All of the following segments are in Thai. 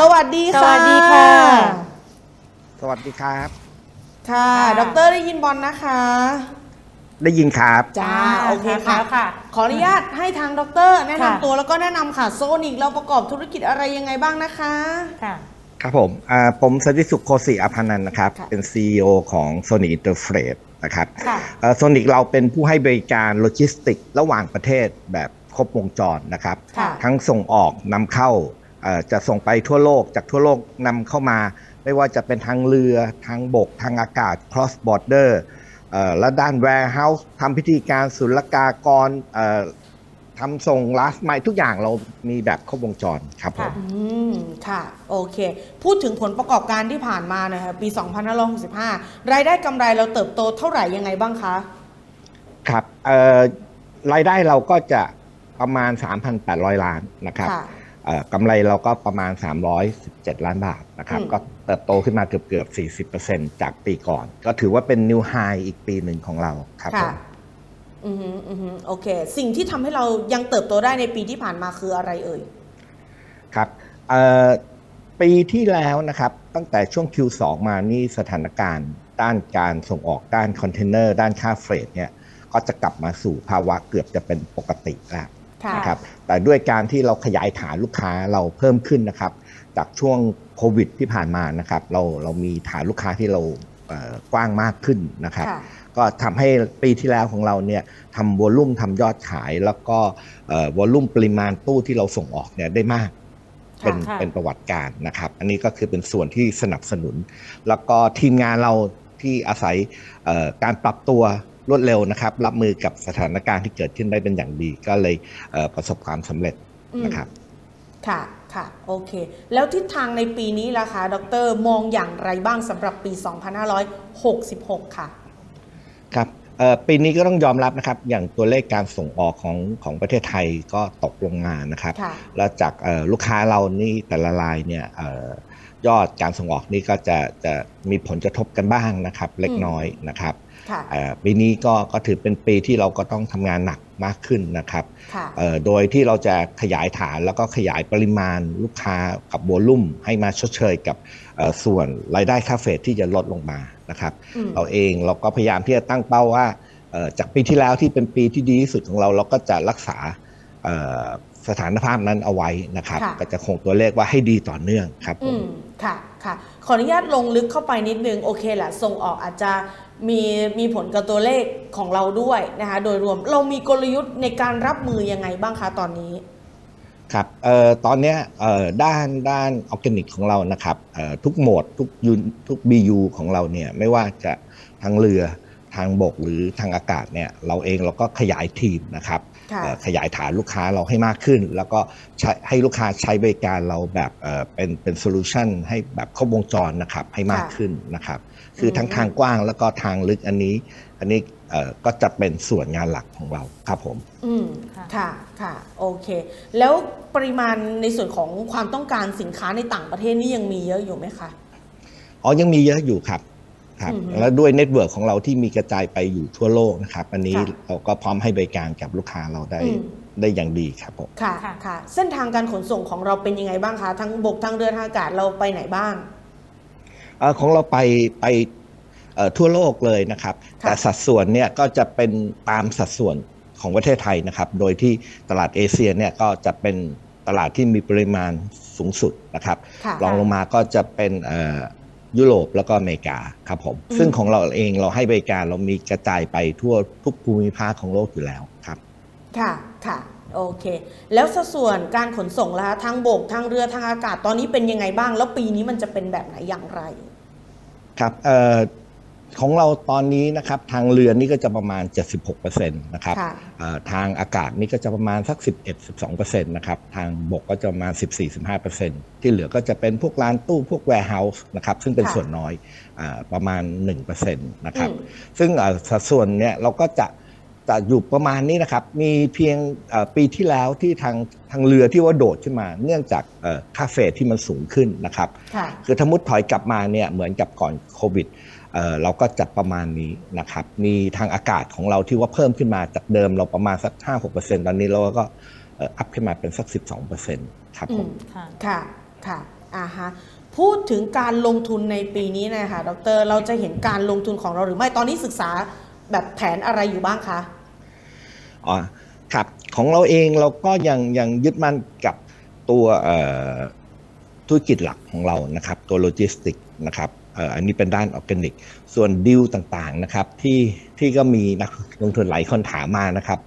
สวัสดีสค่ะวัสดีค่ะ สวัสดีครับค่ะค่ะ ดรได้ยินบอลนะคะ ได้ยินครับ จ้าอ่าโอเคค่ะแล้วค่ะ ขออนุญาตให้ทางดร แนะค่ะนำตัวแล้วก็แนะนำค่ะ โซนิกเราประกอบธุรกิจอะไรยังไงบ้างนะคะ ค่ะ ครับผมอ่าผมสติสุขโคศิอภันันท์นะครับค่ะเป็น CEO ของ Sony Interfreight นะครับค่ะโซนิกเราเป็นผู้ให้บริการโลจิสติก ระหว่างประเทศแบบครบวงจรนะครับค่ะทั้งส่งออกนำเข้าเอ่อ จะส่งไปทั่วโลกจากทั่วโลกนำเข้ามา ไม่ว่าจะเป็นทางเรือทางบก ทางอากาศ cross border เอ่อและด้าน warehouse ทำพิธีการศุลกากรเอ่อทำส่ง last mile ทุกอย่างเรามีแบบครบวงจรครับผมค่ะอืมค่ะ โอเค พูดถึงผลประกอบการที่ผ่านมาหน่อยค่ะปี 2565 รายได้กำไรเราเติบโตเท่าไหร่ยังไงบ้างคะ ครับเอ่อรายได้เราก็จะประมาณ 3,800 ล้านนะครับค่ะเอ่อ กำไรเราก็ประมาณ 317 ล้านบาทนะครับอืมก็เติบโตขึ้นมาเกือบเกือบ 40%จากปีก่อน ก็ถือว่าเป็นนิวไฮอีกปีหนึ่งของเราครับผค่ะมอือฮึอือฮึโอเค สิ่งที่ทำให้เรายังเติบโตได้ในปีที่ผ่านมาคืออะไรเอ่ย ครับเอ่อปีที่แล้วนะครับ ตั้งแต่ช่วง Q2 มานี่สถานการณ์ ด้านการส่งออกด้านคอนเทนเนอร์ ด้านค่าเฟรตเนี่ย ก็จะกลับมาสู่ภาวะเกือบจะเป็นปกติแล้วค่ะ นะครับแต่ด้วยการที่เราขยายฐานลูกค้าเราเพิ่มขึ้นนะครับ จากช่วงโควิดที่ผ่านมานะครับเราเรามีฐานลูกค้าที่เราเอ่อกว้างมากขึ้นนะครับค่ะก็ทำให้ปีที่แล้วของเราเนี่ยทำวอลลุ่มทำยอดขาย แล้วก็วอลลุ่มปริมาณตู้ที่เราส่งออกเนี่ยได้มากเป็นค่ะเป็นประวัติการณ์นะครับ อันนี้ก็คือเป็นส่วนที่สนับสนุน แล้วก็ทีมงานเราที่อาศัยเอ่อการปรับตัว รวดเร็วนะครับ รับมือกับสถานการณ์ที่เกิดขึ้นได้เป็นอย่างดี ก็เลยเอ่อประสบความสำเร็จอืมนะครับค่ะค่ะโอเค แล้วทิศทางในปีนี้ล่ะคะดรมองอย่างไรบ้างสำหรับปี 2566 ค่ะ ครับเอ่อปีนี้ก็ต้องยอมรับนะครับ อย่างตัวเลขการส่งออกของของประเทศไทยก็ตกลงมานะครับค่ะแล้วจากเอ่อลูกค้าเรานี่แต่ละรายเนี่ยเอ่อ ยอดการส่งออกนี่ก็จะจะมีผลกระทบกันบ้างนะครับ เล็กน้อยนะครับค่ะเอ่อปีนี้ก็ก็ถือเป็นปีที่เราก็ต้องทำงานหนักมากขึ้นนะครับค่ะเอ่อโดยที่เราจะขยายฐานแล้วก็ขยายปริมาณลูกค้ากับวอลุ่มให้มาชดเชยกับเอ่อส่วนรายได้ค่าเฟรที่จะลดลงมานะครับอืมเราเองเราก็พยายามที่จะตั้งเป้าว่าเอ่อจากปีที่แล้วที่เป็นปีที่ดีที่สุดของเราเราก็จะรักษาเอ่อ สถานภาพนั้นเอาไว้นะครับ ค่ะ ก็จะคงตัวเลขว่าให้ดีต่อเนื่องครับผอืม มค่ะค่ะ ขออนุญาตลงลึกเข้าไปนิดนึง โอเคแหละส่งออกอาจจะมีมีผลกับตัวเลขของเราด้วยนะคะ โดยรวมเรามีกลยุทธ์ในการรับมือยังไงบ้างคะตอนนี้ ครับเอ่อตอนเนี้ยเอ่อด้านด้านออร์แกนิกของเรานะครับเอ่อทุกโหมดทุกยูนทุก BU ของเราเนี่ยไม่ว่าจะทางเรือ ทางบกหรือทางอากาศเนี่ยเราเองเราก็ขยายทีมนะครับค่ะเอ่อขยายฐานลูกค้าเราให้มากขึ้น แล้วก็ใช้ให้ลูกค้าใช้บริการเราแบบเอ่อเป็นเป็นโซลูชันให้แบบครบวงจรนะครับให้มากค่ะขึ้นนะครับ คือทั้งอืมทางกว้างแล้วก็ทางลึกอันนี้ อันนี้เอ่อก็จะเป็นส่วนงานหลักของเราครับผม อืมค่ะค่ะค่ะโอเค แล้วปริมาณในส่วนของความต้องการสินค้าในต่างประเทศนี่ยังมีเยอะอยู่ไหมคะอ๋อยังมีเยอะอยู่ครับ ครับอือฮึแล้วด้วยเน็ตเวิร์กของเราที่มีกระจายไปอยู่ทั่วโลกนะครับ อันนี้ค่ะเราก็พร้อมให้บริการกับลูกค้าเราได้อืมได้อย่างดีครับผมค่ะค่ะค่ะ เส้นทางการขนส่งของเราเป็นยังไงบ้างคะทั้งบกทั้งเรือทางอากาศเราไปไหนบ้างเอ่อของเราไปไปเอ่อทั่วโลกเลยนะครับค่ะแต่สัดส่วนเนี่ยก็จะเป็นตามสัดส่วนของประเทศไทยนะครับ โดยที่ตลาดเอเชียเนี่ยก็จะเป็นตลาดที่มีปริมาณสูงสุดนะครับค่ะรองลงมาก็จะเป็นเอ่อ ยุโรปแล้วก็อเมริกาครับผมอืมซึ่งของเราเองเราให้บริการเรามีกระจายไปทั่วทุกภูมิภาคของโลกอยู่แล้วครับ ค่ะ ค่ะ โอเค แล้วสัดส่วนการขนส่งล่ะคะทางบกทางเรือทางอากาศตอนนี้เป็นยังไงบ้าง แล้วปีนี้มันจะเป็นแบบไหนอย่างไร ครับเอ่อ ของเราตอนนี้นะครับทางเรือนี่ก็จะประมาณ 76%นะครับค่ะเอ่อทางอากาศนี่ก็จะประมาณสัก 11-12%นะครับทางบกก็จะประมาณ 14-15%ที่เหลือก็จะเป็นพวกร้านตู้พวก warehouse นะครับซึ่งเป็นค่ะ ส่วนน้อยอาประมาณ 1%นะครับ อืม ซึ่งเอ่อสัดส่วนเนี่ยเราก็จะจะอยู่ประมาณนี้นะครับ มีเพียงเอ่อปีที่แล้วที่ทางทางเรือที่ว่าโดดขึ้นมา เนื่องจากเอ่อค่าเฟรที่มันสูงขึ้นนะครับ ค่ะ คือถ้ามุดถอยกลับมาเนี่ยเหมือนกับก่อนโควิด เอ่อเราก็จัดประมาณนี้นะครับ มีทางอากาศของเราที่ว่าเพิ่มขึ้นมาจากเดิมเราประมาณสัก 5-6%ตอนนี้เราก็เอ่ออัพขึ้นมาเป็นสัก 12%ครับอืผมมค่ะค่ะ ค่ะอ่าฮะพูดถึงการลงทุนในปีนี้นะคะดร เราจะเห็นการลงทุนของเราหรือไม่ตอนนี้ศึกษาแบบแผนอะไรอยู่บ้างคะอ๋อครับของเราเองเราก็ยังยังยึดมั่นกับตัวเอ่อธุรกิจหลักของเรานะครับ ตัวโลจิสติกนะครับเอ่ออันนี้เป็นด้านออร์แกนิก ส่วนดิวต่างๆนะครับที่ที่ก็มีนักลงทุนหลายคนถามมานะครับ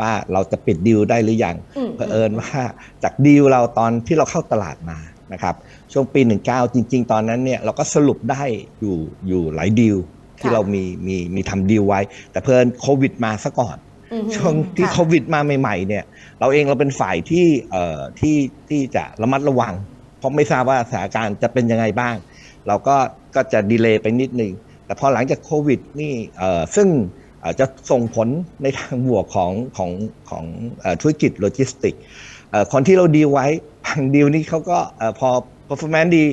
ว่าเราจะปิดดิวได้หรือยังอืมเผอิญว่าจากดีลเราตอนที่เราเข้าตลาดมานะครับ ช่วงปี 19 จริง ๆ ตอนนั้นเนี่ยเราก็สรุปได้อยู่อยู่หลายดีลที่ค่ะเรามีมีมีทำดีลไว้ แต่เพอิญโควิดมาซะก่อนอือฮึช่วงที่ค่ะโควิดมาใหม่ ๆ เนี่ย เราเองเราเป็นฝ่ายที่เอ่อที่ที่จะระมัดระวัง เพราะไม่ทราบว่าสถานการณ์จะเป็นยังไงบ้าง เราก็ ก็จะดีเลย์ไปนิดนึง แต่พอหลังจากโควิดนี่เอ่อซึ่งเอ่อจะส่งผลในทางบวกของของของเอ่อธุรกิจโลจิสติกเอ่อคนที่เราดีลไว้บางดีลนี่เขาก็เอ่อพอ performance ดี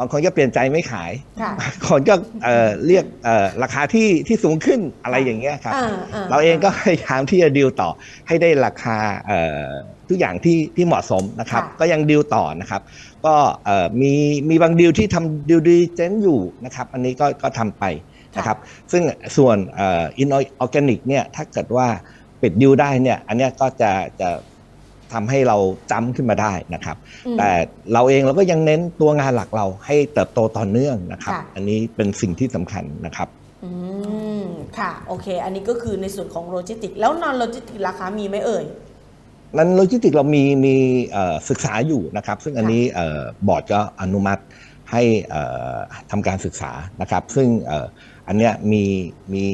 บางคนก็เปลี่ยนใจไม่ขายค่ะบางคนก็เอ่อเรียกเอ่อราคาที่ที่สูงขึ้นอะไรอย่างเงี้ยครับอ่าอ่เราเองก็พยายามที่จะดีลต่อให้ได้ราคาเอ่อทุกอย่างที่ที่เหมาะสมนะครับค่ะก็ยังดีลต่อนะครับ ก็เอ่อมีมีบางดีลที่ทำดีลดีเจนอยู่นะครับ อันนี้ก็ก็ทำไปนะครับ ซึ่งส่วนเอินออร์แกนิกเนี่ยถ้าเกิดว่าปิดดิวได้เนี่ยอันเนี้ยก็จะจะทำให้เราจำขึ้นมาได้นะครับอืมแต่เราเองเราก็ยังเน้นตัวงานหลักเราให้เติบโตต่อเนื่องนะครับค่ะอันนี้เป็นสิ่งที่สำคัญนะครับอืมค่ะ โอเค อันนี้ก็คือในส่วนของโลจิสติก แล้วนอนโลจิสติกราคามีไหมเอ่ย นั้นโลจิสติกเรามีมีเอ่อศึกษาอยู่นะครับ ซึ่งอันนี้เอ่อบอร์ดก็อนุมัติให้เอ่อทำการศึกษานะครับ ซึ่งเอ่ออันเนี้ยมีมี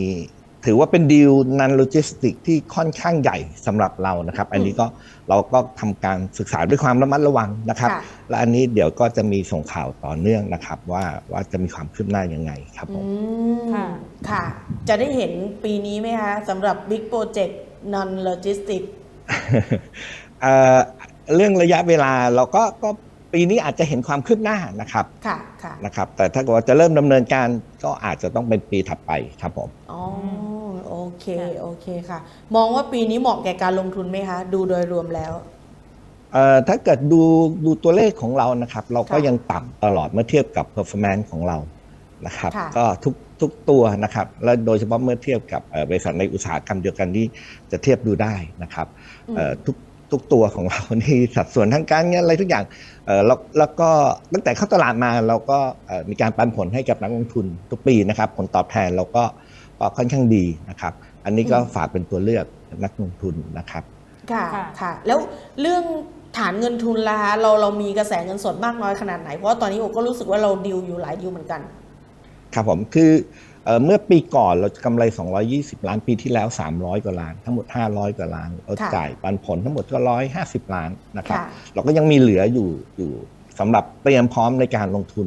ถือว่าเป็นดีลนันโลจิสติกที่ค่อนข้างใหญ่สำหรับเรานะครับ อันนี้ก็เราก็ทำการศึกษาด้วยความระมัดระวังนะครับค่ะและอันนี้เดี๋ยวก็จะมีส่งข่าวต่อเนื่องนะครับ ว่าว่าจะมีความคืบหน้ายังไงครับผอืมมค่ะค่ะ จะได้เห็นปีนี้ไหมคะสำหรับ Big Project Non Logistic เอ่อ เรื่องระยะเวลาเราก็ก็ปีนี้อาจจะเห็นความคืบหน้านะครับค่ะค่ะนะครับ แต่ถ้าเกิดว่าจะเริ่มดำเนินการก็อาจจะต้องเป็นปีถัดไปครับผมอ๋อโอเคโอเคค่ะ มองว่าปีนี้เหมาะแก่การลงทุนไหมคะ ดูโดยรวมแล้วเอ่อถ้าเกิดดูดูตัวเลขของเรานะครับ เราก็ค่ะยังต่ำตลอดเมื่อเทียบกับ performance ของเรานะครับค่ะก็ทุก ทุกตัวนะครับ และโดยเฉพาะเมื่อเทียบกับเอ่อบริษัทในอุตสาหกรรมเดียวกันที่จะเทียบดูได้นะครับอืมเอ่อทุกทุกตัวของเรานี่สัดส่วนทางการเงินอะไรทุกอย่างเอ่อแล้วแล้วก็ตั้งแต่เข้าตลาดมาเราก็เอ่อมีการปันผลให้กับนักลงทุนทุกปีนะครับ ผลตอบแทนเราก็ก็ค่อนข้างดีนะครับ อันนี้ก็อืมฝากเป็นตัวเลือกนักลงทุนนะครับค่ะค่ะค่ะ แล้วเรื่องฐานเงินทุนล่ะคะเราเรามีกระแสเงินสดมากน้อยขนาดไหน เพราะว่าตอนนี้โอก็รู้สึกว่าเราดิวอยู่หลายดิวเหมือนกัน ครับผมคือเอ่อเมื่อปีก่อนเรากำไร 220 ล้านปีที่แล้ว 300 กว่าล้าน ทั้งหมด 500 กว่าล้านเราค่ะจ่ายปันผลทั้งหมดก็ 150 ล้านนะครับค่ะเราก็ยังมีเหลืออยู่อยู่สำหรับเตรียมพร้อมในการลงทุน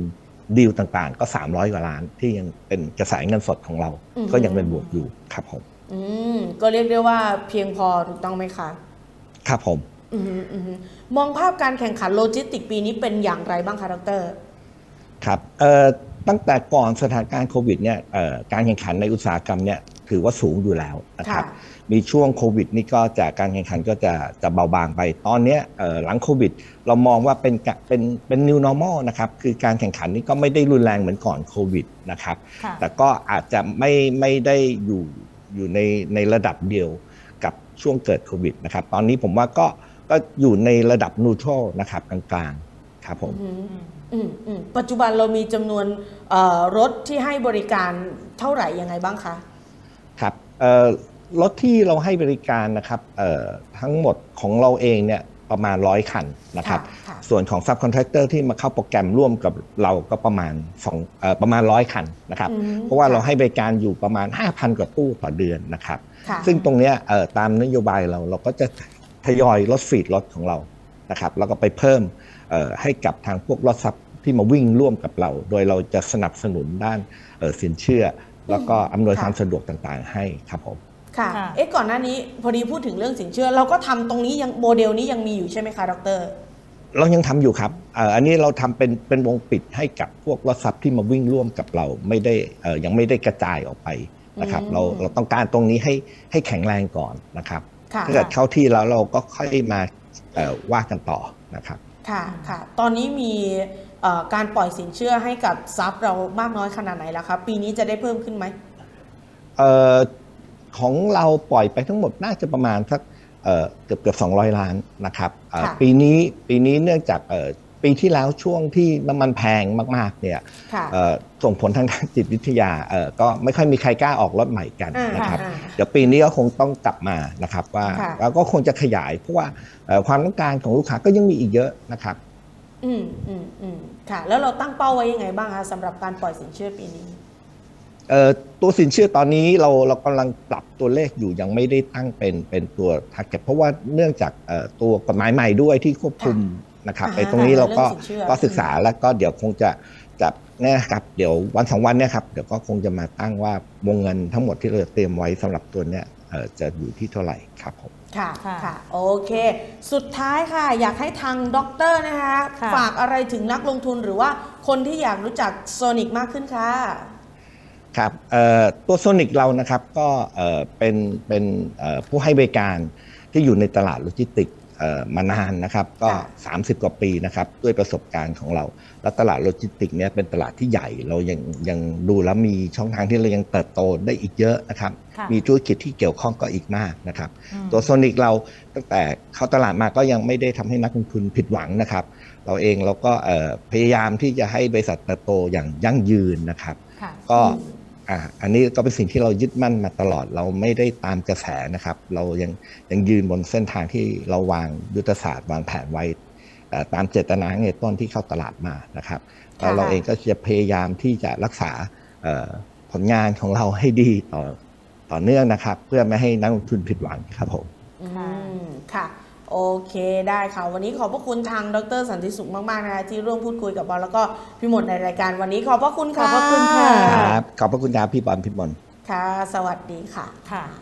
ดีลต่างๆ ก็ 300 กว่าล้านที่ยังเป็นกระแสเงินสดของเราอืมก็ยังเป็นบวกอยู่ครับผมอืมก็เรียกได้ว่าเพียงพอถูกต้องไหมคะ ครับผมอืมอืมมองภาพการแข่งขันโลจิสติกปีนี้เป็นอย่างไรบ้างคะดรครับเอ่อ ตั้งแต่ก่อนสถานการณ์โควิดเนี่ยเอ่อการแข่งขันในอุตสาหกรรมเนี่ยถือว่าสูงอยู่แล้วนะครับค่ะมีช่วงโควิดนี่ก็จะการแข่งขันก็จะจะเบาบางไป ตอนเนี้ยเอ่อหลังโควิด เรามองว่าเป็นกะเป็นเป็น new normal นะครับ คือการแข่งขันนี่ก็ไม่ได้รุนแรงเหมือนก่อนโควิดนะครับค่ะแต่ก็อาจจะไม่ไม่ได้อยู่อยู่ในในระดับเดียวกับช่วงเกิดโควิดนะครับ ตอนนี้ผมว่าก็ก็อยู่ในระดับ neutral นะครับกลางๆ ครับผมอืมอืมอืมปัจจุบันเรามีจำนวนเอ่อรถที่ให้บริการเท่าไหร่ยังไงบ้างคะครับเอ่อรถที่เราให้บริการนะครับเอ่อทั้งหมดของเราเองเนี่ยประมาณร้อยคันนะครับค่ะส่วนของ subcontractor ที่มาเข้าโปรแกรมร่วมกับเราก็ประมาณสองเอ่อประมาณร้อยคันนะครับอืมเพราะว่าเราค่ะให้บริการอยู่ประมาณ 5,000 กว่าตู้ต่อเดือนนะครับค่ะซึ่งตรงเนี้ยเอ่อตามนโยบายเราเราก็จะทยอยลดฟีดรถของเรานะครับ แล้วก็ไปเพิ่มเอ่อ ให้กับทางพวกรถซับที่มาวิ่งร่วมกับเรา โดยเราจะสนับสนุนด้านเอ่อสินเชื่อ แล้วก็อำนวยความสะดวกต่างๆ ให้ครับผมค่ะค่ะเอ๊ะก่อนหน้านี้พอดีพูดถึงเรื่องสินเชื่อ เราก็ทำตรงนี้ยังโมเดลนี้ยังมีอยู่ใช่ไหมคะดรเรายังทำอยู่ครับเอ่ออันนี้เราทำเป็นเป็นวงปิดให้กับพวกรถซับที่มาวิ่งร่วมกับเราไม่ได้เอ่อยังไม่ได้กระจายออกไปนะครับอืมเราเราต้องการตรงนี้ให้ให้แข็งแรงก่อนนะครับค่ะถ้าเกิดเข้าที่แล้วเราก็ค่อยมาเอ่อว่ากันต่อนะครับ ค่ะค่ะตอนนี้มีเอ่อการปล่อยสินเชื่อให้กับซับเรามากน้อยขนาดไหนแล้วครับปีนี้จะได้เพิ่มขึ้นไหมเอ่อของเราปล่อยไปทั้งหมดน่าจะประมาณสักเอ่อเกือบเกือบ200 ล้านนะครับเอ่อค่ะปีนี้ปีนี้เนื่องจากเอ่อ ปีที่แล้วช่วงที่น้ำมันแพงมาก ๆ เนี่ยค่ะเอ่อส่งผลทางด้านจิตวิทยาเอ่อก็ไม่ค่อยมีใครกล้าออกรถใหม่กันอ่านนะครับอ่าเดี๋ยวปีนี้ก็คงต้องกลับมานะครับว่าค่ะแล้วก็คงจะขยาย เพราะว่าเอ่อความต้องการของลูกค้าก็ยังมีอีกเยอะนะครับ อืมอืมอืมค่ะ แล้วเราตั้งเป้าไว้ยังไงบ้างคะสำหรับการปล่อยสินเชื่อปีนี้เอ่อตัวสินเชื่อตอนนี้เราเรากำลังปรับตัวเลขอยู่ยังไม่ได้ตั้งเป็นเป็นตัว target เพราะว่าเนื่องจากเอ่อตัวกฎหมายใหม่ด้วยที่ควบคุม นะครับอ่าไอ้ตรงนี้เราก็เรื่องสินเชื่อก็ศึกษาแล้วก็เดี๋ยวคงจะจะเนี่ยครับเดี๋ยววันสองวันเนี่ยครับเดี๋ยวก็คงจะมาตั้งว่าวงเงินทั้งหมดที่เราเตรียมไว้สำหรับตัวเนี้ยเอ่อจะอยู่ที่เท่าไหร่ครับผมค่ะค่ะค่ะโอเค สุดท้ายค่ะ อยากให้ทางด็อกเตอร์นะคะค่ะฝากอะไรถึงนักลงทุนหรือว่าคนที่อยากรู้จักโซนิกมากขึ้นค่ะครับเอ่อตัวโซนิกเรานะครับก็เอ่อเป็นเป็นเอ่อผู้ให้บริการที่อยู่ในตลาดโลจิสติกส์เอ่อ มานานนะครับก็ค่ะ30 กว่าปีนะครับด้วยประสบการณ์ของเรา แล้วตลาดโลจิสติกส์เนี่ยเป็นตลาดที่ใหญ่เรายังยังดูแล้วมีช่องทางที่เรายังเติบโตได้อีกเยอะนะครับค่ะมีธุรกิจที่เกี่ยวข้องก็อีกมากนะครับอืมตัวโซนิกเราตั้งแต่เข้าตลาดมาก็ยังไม่ได้ทำให้นักลงทุนผิดหวังนะครับ เราเองเราก็เอ่อพยายามที่จะให้บริษัทเติบโตอย่างยั่งยืนนะครับค่ะก็ อืมอ่าอันนี้ก็เป็นสิ่งที่เรายึดมั่นมาตลอด เราไม่ได้ตามกระแสนะครับ เรายังยังยืนบนเส้นทางที่เราวางยุทธศาสตร์วางแผนไว้เอ่อตามเจตนาในต้นที่เข้าตลาดมานะครับแล้วเราเองก็จะพยายามที่จะรักษาเอ่อผลงานของเราให้ดีต่อต่อเนื่องนะครับ เพื่อไม่ให้นักลงทุนผิดหวังครับผมอืมค่ะ โอเคได้ค่ะ วันนี้ขอบพระคุณทางดรสันติสุขมาก ๆ นะคะที่ร่วมพูดคุยกับเราแล้วก็พี่หมดในรายการวันนี้ขอบพระคุณค่ะขอบพระคุณค่ะ ครับขอบพระคุณครับพี่บอลพี่มนค่ะ สวัสดีค่ะ ค่ะ